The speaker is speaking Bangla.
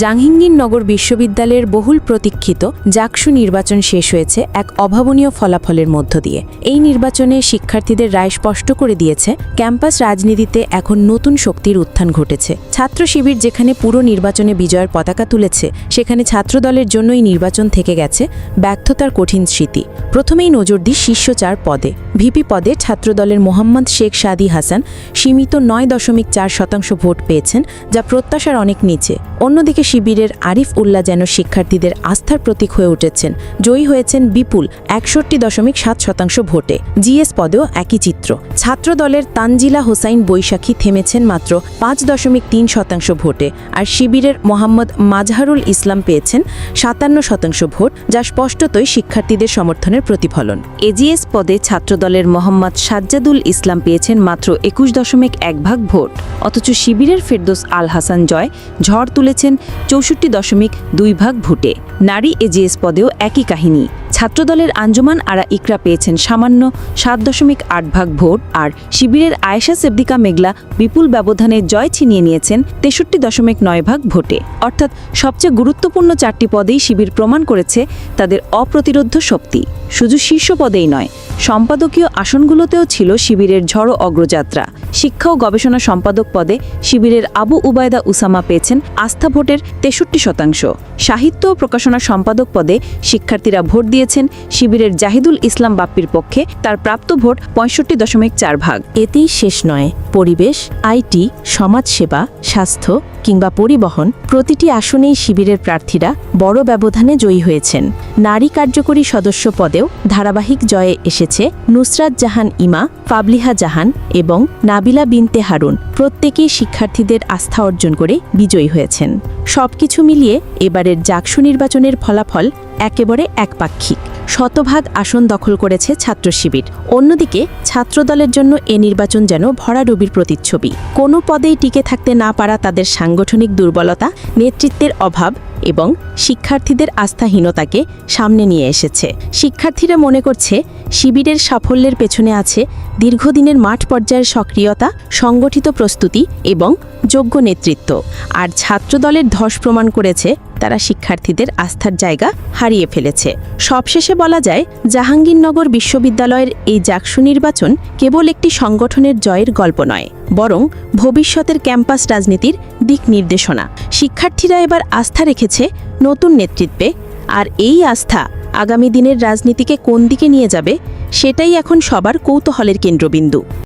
জাহাঙ্গীরনগর বিশ্ববিদ্যালয়ের বহুল প্রতীক্ষিত জাকসু নির্বাচন শেষ হয়েছে এক অভাবনীয় ফলাফলের মধ্য দিয়ে। এই নির্বাচনে শিক্ষার্থীদের রায় স্পষ্ট করে দিয়েছে, ক্যাম্পাস রাজনীতিতে এখন নতুন শক্তির উত্থান ঘটেছে। ছাত্র শিবির যেখানে পুরো নির্বাচনে বিজয়ের পতাকা তুলেছে, সেখানে ছাত্রদলের জন্যই নির্বাচন থেকে গেছে ব্যর্থতার কঠিন স্মৃতি। প্রথমেই নজর দিই শীর্ষ চার পদে। ভিপি পদে ছাত্রদলের মোহাম্মদ শেখ সাদি হাসান সীমিত নয় দশমিক চার শতাংশ ভোট পেয়েছেন, যা প্রত্যাশার অনেক নিচে। অন্যদিকে শিবিরের আরিফ উল্লাহ যেন শিক্ষার্থীদের আস্থার প্রতীক হয়ে উঠেছেন। জয়ী হয়েছেন বিপুল একষট্টি দশমিক সাত শতাংশ ভোটে। জিএস পদেও একই চিত্র। ছাত্র দলের তানজিলা হোসাইন বৈশাখী থেমেছেন মাত্র পাঁচ দশমিক তিন শতাংশ ভোটে আর শিবিরের মোহাম্মদ মাজহারুল ইসলাম পেয়েছেন সাতান্ন শতাংশ ভোট, যা স্পষ্টতই শিক্ষার্থীদের সমর্থনের প্রতিফলন। এজিএস পদে ছাত্রদলের মোহাম্মদ সাজ্জাদুল ইসলাম পেয়েছেন মাত্র একুশ দশমিক এক ভাগ ভোট। অথচ শিবিরের ফেরদোস আল হাসান জয় ঝড় তুলেছেন চৌষট্টি দশমিক দুই ভাগ ভোটে। নারী এজিএস পদেও একই কাহিনী। ছাত্রদলের আঞ্জুমান আরা ইকরা পেয়েছেন সামান্য সাত দশমিক আট ভাগ ভোট আর শিবিরের আয়েশা সেবদিকা মেঘলা বিপুল ব্যবধানে জয় ছিনিয়ে নিয়েছেন তেষট্টি দশমিক নয় ভাগ ভোটে। অর্থাৎ সবচেয়ে গুরুত্বপূর্ণ চারটি পদেই শিবির প্রমাণ করেছে তাদের অপ্রতিরোধ্য শক্তি। শুধু শীর্ষ পদেই নয় সম্পাদকীয় আসনগুলোতেও ছিল শিবিরের ঝড়ো অগ্রযাত্রা। শিক্ষা ও গবেষণা সম্পাদক পদে শিবিরের আবু উবায়দা উসামা পেয়েছেন আস্থা ভোটের তেষট্টি শতাংশ। সাহিত্য ও প্রকাশনা সম্পাদক পদে শিক্ষার্থীরা ভোট দিয়েছেন শিবিরের জাহিদুল ইসলাম বাপ্পির পক্ষে, তার প্রাপ্ত ভোট পঁয়ষট্টি দশমিক চার ভাগ। এতেই শেষ নয়। পরিবেশ, আইটি, সমাজসেবা, স্বাস্থ্য কিংবা পরিবহন প্রতিটি আসনেই শিবিরের প্রার্থীরা বড় ব্যবধানে জয়ী হয়েছেন। নারী কার্যকরী সদস্য পদেও ধারাবাহিক জয়ে এসেছে নুসরাত জাহান ইমা, ফাবলিহা জাহান এবং নাবিলা বিনতে হারুন। প্রত্যেকেই শিক্ষার্থীদের আস্থা অর্জন করে বিজয়ী হয়েছেন। সবকিছু মিলিয়ে এবারের জাকসু নির্বাচনের ফলাফল একেবারে একপাক্ষিক। শতভাগ আসন দখল করেছে ছাত্র শিবির। অন্যদিকে ছাত্রদলের জন্য এ নির্বাচন যেন ভরাডুবির প্রতিচ্ছবি। কোনো পদেই টিকে থাকতে না পারা তাদের সাংগঠনিক দুর্বলতা, নেতৃত্বের অভাব এবং শিক্ষার্থীদের আস্থাহীনতাকে সামনে নিয়ে এসেছে। শিক্ষার্থীরা মনে করছে, শিবিরের সাফল্যের পেছনে আছে দীর্ঘদিনের মাঠ পর্যায়ের সক্রিয়তা, সংগঠিত প্রস্তুতি এবং যোগ্য নেতৃত্ব। আর ছাত্রদলের ধস প্রমাণ করেছে, তারা শিক্ষার্থীদের আস্থার জায়গা হারিয়ে ফেলেছে। সবশেষে বলা যায়, জাহাঙ্গীরনগর বিশ্ববিদ্যালয়ের এই জাকসু নির্বাচন কেবল একটি সংগঠনের জয়ের গল্প নয়, বরং ভবিষ্যতের ক্যাম্পাস রাজনীতির দিক নির্দেশনা। শিক্ষার্থীরা এবার আস্থা রেখেছে নতুন নেতৃত্বে, আর এই আস্থা আগামী দিনের রাজনীতিকে কোন দিকে নিয়ে যাবে, সেটাই এখন সবার কৌতূহলের কেন্দ্রবিন্দু।